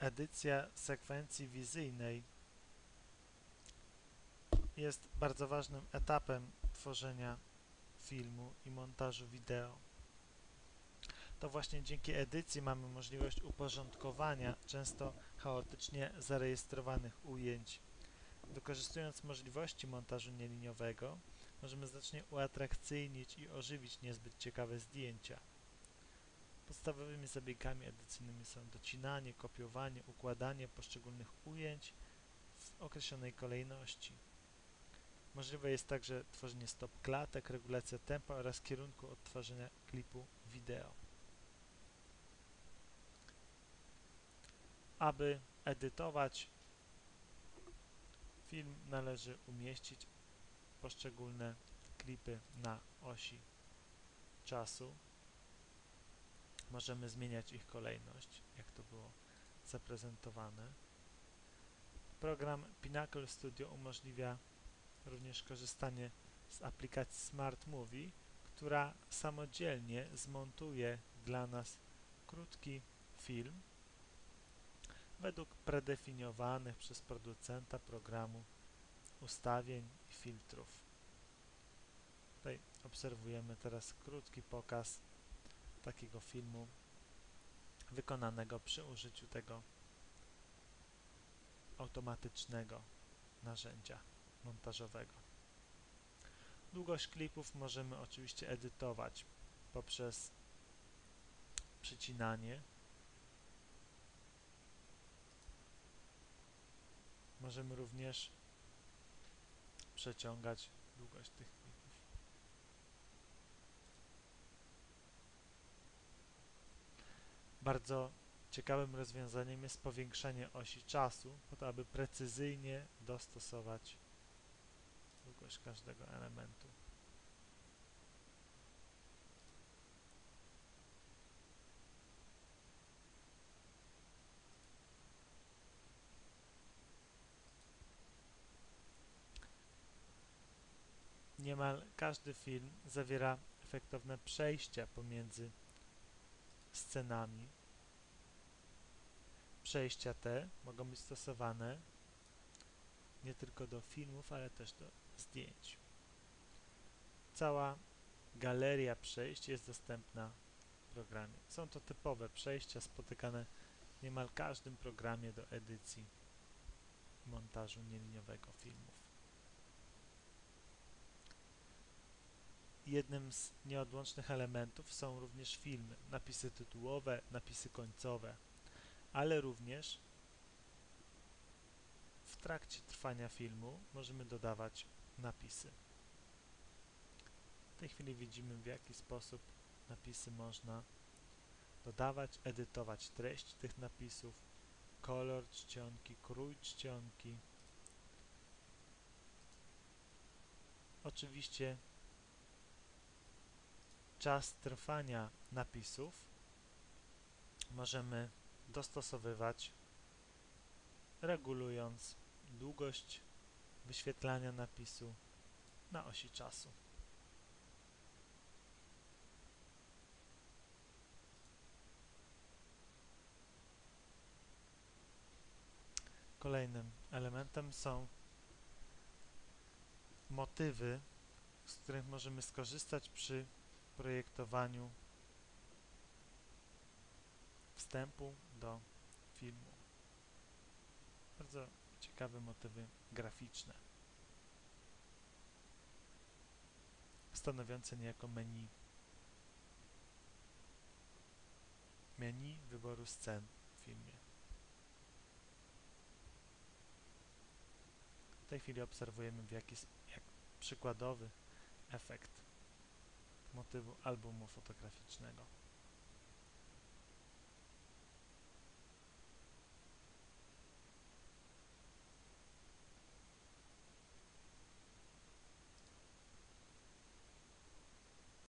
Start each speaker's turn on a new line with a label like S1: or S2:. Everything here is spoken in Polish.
S1: edycja sekwencji wizyjnej jest bardzo ważnym etapem tworzenia filmu i montażu wideo. To właśnie dzięki edycji mamy możliwość uporządkowania często chaotycznie zarejestrowanych ujęć. Wykorzystując możliwości montażu nieliniowego, możemy znacznie uatrakcyjnić i ożywić niezbyt ciekawe zdjęcia. Podstawowymi zabiegami edycyjnymi są docinanie, kopiowanie, układanie poszczególnych ujęć w określonej kolejności. Możliwe jest także tworzenie stop klatek, regulacja tempa oraz kierunku odtwarzania klipu wideo. Aby edytować film należy umieścić poszczególne klipy na osi czasu. Możemy zmieniać ich kolejność, jak to było zaprezentowane. Program Pinnacle Studio umożliwia również korzystanie z aplikacji Smart Movie, która samodzielnie zmontuje dla nas krótki film według predefiniowanych przez producenta programu ustawień i filtrów. Tutaj obserwujemy teraz krótki pokaz takiego filmu wykonanego przy użyciu tego automatycznego narzędzia montażowego. Długość klipów możemy oczywiście edytować poprzez przycinanie. Możemy również przeciągać długość tych klipów. Bardzo ciekawym rozwiązaniem jest powiększanie osi czasu, po to aby precyzyjnie dostosować długość każdego elementu. Niemal każdy film zawiera efektowne przejścia pomiędzy scenami. Przejścia te mogą być stosowane nie tylko do filmów, ale też do zdjęć. Cała galeria przejść jest dostępna w programie. Są to typowe przejścia spotykane w niemal każdym programie do edycji montażu nieliniowego filmów. Jednym z nieodłącznych elementów są również filmy, napisy tytułowe, napisy końcowe, ale również w trakcie trwania filmu możemy dodawać napisy. W tej chwili widzimy w jaki sposób napisy można dodawać, edytować treść tych napisów, kolor czcionki, krój czcionki. Oczywiście czas trwania napisów możemy dostosowywać regulując długość wyświetlania napisu na osi czasu. Kolejnym elementem są motywy, z których możemy skorzystać przy projektowaniu wstępu do filmu. Bardzo ciekawe motywy graficzne, stanowiące niejako menu. Menu wyboru scen w filmie. W tej chwili obserwujemy w jaki, jak przykładowy efekt motywu albumu fotograficznego.